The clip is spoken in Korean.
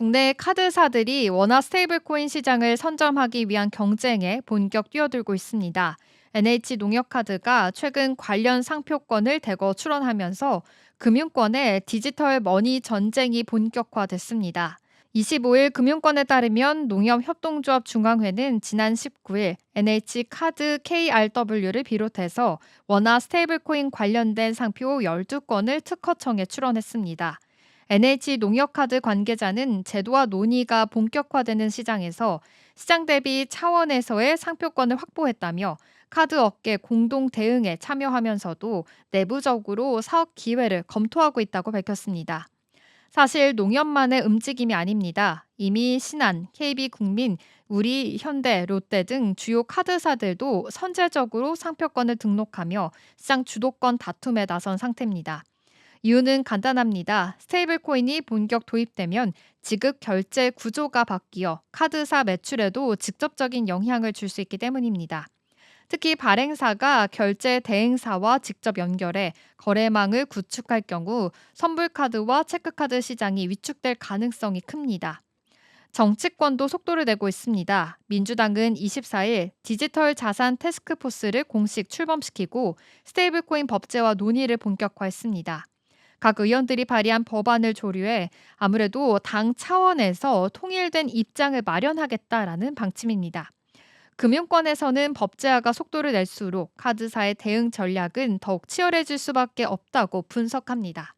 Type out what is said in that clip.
국내 카드사들이 원화 스테이블코인 시장을 선점하기 위한 경쟁에 본격 뛰어들고 있습니다. NH농협카드가 최근 관련 상표권을 대거 출원하면서 금융권의 디지털 머니 전쟁이 본격화됐습니다. 25일 금융권에 따르면 농협협동조합 중앙회는 지난 19일 NH카드 KRW를 비롯해서 원화 스테이블코인 관련된 상표 12건을 특허청에 출원했습니다. NH농협카드 관계자는 제도와 논의가 본격화되는 시장에서 시장 대비 차원에서의 상표권을 확보했다며 카드 업계 공동 대응에 참여하면서도 내부적으로 사업 기회를 검토하고 있다고 밝혔습니다. 사실 농협만의 움직임이 아닙니다. 이미 신한, KB국민, 우리, 현대, 롯데 등 주요 카드사들도 선제적으로 상표권을 등록하며 시장 주도권 다툼에 나선 상태입니다. 이유는 간단합니다. 스테이블 코인이 본격 도입되면 지급 결제 구조가 바뀌어 카드사 매출에도 직접적인 영향을 줄 수 있기 때문입니다. 특히 발행사가 결제 대행사와 직접 연결해 거래망을 구축할 경우 선불카드와 체크카드 시장이 위축될 가능성이 큽니다. 정치권도 속도를 내고 있습니다. 민주당은 24일 디지털 자산 테스크포스를 공식 출범시키고 스테이블코인 법제화 논의를 본격화했습니다. 각 의원들이 발의한 법안을 조류해 아무래도 당 차원에서 통일된 입장을 마련하겠다라는 방침입니다. 금융권에서는 법제화가 속도를 낼수록 카드사의 대응 전략은 더욱 치열해질 수밖에 없다고 분석합니다.